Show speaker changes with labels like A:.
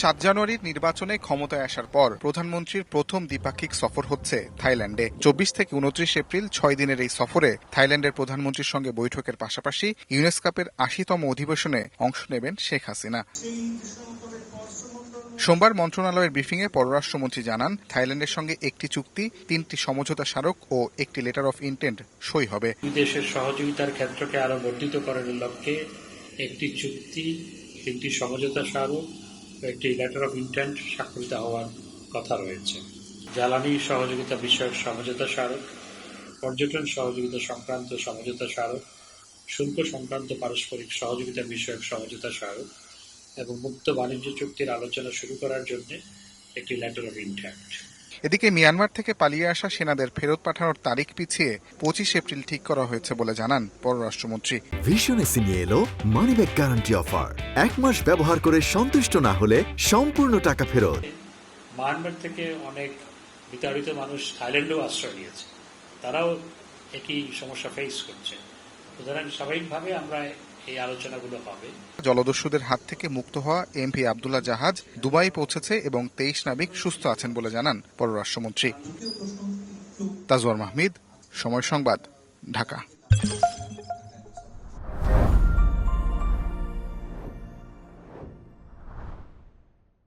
A: সাত জানুয়ারির নির্বাচনে ক্ষমতায় আসার পর প্রধানমন্ত্রীর প্রথম দ্বিপাক্ষিক সফর হচ্ছে থাইল্যান্ডে। চব্বিশ থেকে উনত্রিশ এপ্রিল ছয় দিনের এই সফরে থাইল্যান্ডের প্রধানমন্ত্রীর সঙ্গে বৈঠকের পাশাপাশি ইউনেস্কাপের আশিতম অধিবেশনে অংশ নেবেন শেখ হাসিনা। সোমবার মন্ত্রণালয়ের ব্রিফিংয়ে পররাষ্ট্রমন্ত্রী জানান, থাইল্যান্ডের সঙ্গে একটি চুক্তি, তিনটি সমঝোতা স্মারক ও একটি লেটার অফ ইন্টেন্ট সই হবে।
B: দেশের সহযোগিতার ক্ষেত্রকে আরও বর্ধিত করার লক্ষ্যে একটি চুক্তি, একটি সমঝোতা স্মারক একটি লেটার অফ ইন্টেন্ট স্বাক্ষরিত হওয়ার কথা রয়েছে। জ্বালানি সহযোগিতা বিষয়ক সমঝোতা স্মারক, পর্যটন সহযোগিতা সংক্রান্ত সমঝোতা স্মারক, শুল্ক সংক্রান্ত পারস্পরিক সহযোগিতা বিষয়ক সমঝোতা স্মারক এবং মুক্ত বাণিজ্য চুক্তির আলোচনা শুরু করার জন্য একটি লেটার অফ ইন্টেন্ট
A: এদিকে মিয়ানমার থেকে পালিয়ে আসা সেনাদের ফেরত পাঠানোর তারিখ পিছিয়ে পঁচিশ এপ্রিল ঠিক করা হয়েছে বলে জানান পররাষ্ট্রমন্ত্রী।
C: ভীষণ এসি নিয়ে এলো মানিব্যাগ গ্যারান্টি অফার এক মাস ব্যবহার করে সন্তুষ্ট না হলে সম্পূর্ণ টাকা ফেরত।
B: মায়ানমার থেকে অনেক বিতাড়িত মানুষ থাইল্যান্ডেও আশ্রয় নিয়েছে। তারাও একই সমস্যা ফেস করছে। সুতরাং স্বাভাবিকভাবে আমরা এই আলোচনাগুলো হবে।
A: জলদস্যুদের হাত থেকে মুক্ত হওয়া এমপি আবদুল্লাহ জাহাজ দুবাই পৌঁছেছে এবং তেইশ নাবিক সুস্থ আছেন বলে জানান পররাষ্ট্রমন্ত্রী। তাজওয়ার মাহমিদ, সময় সংবাদ, ঢাকা।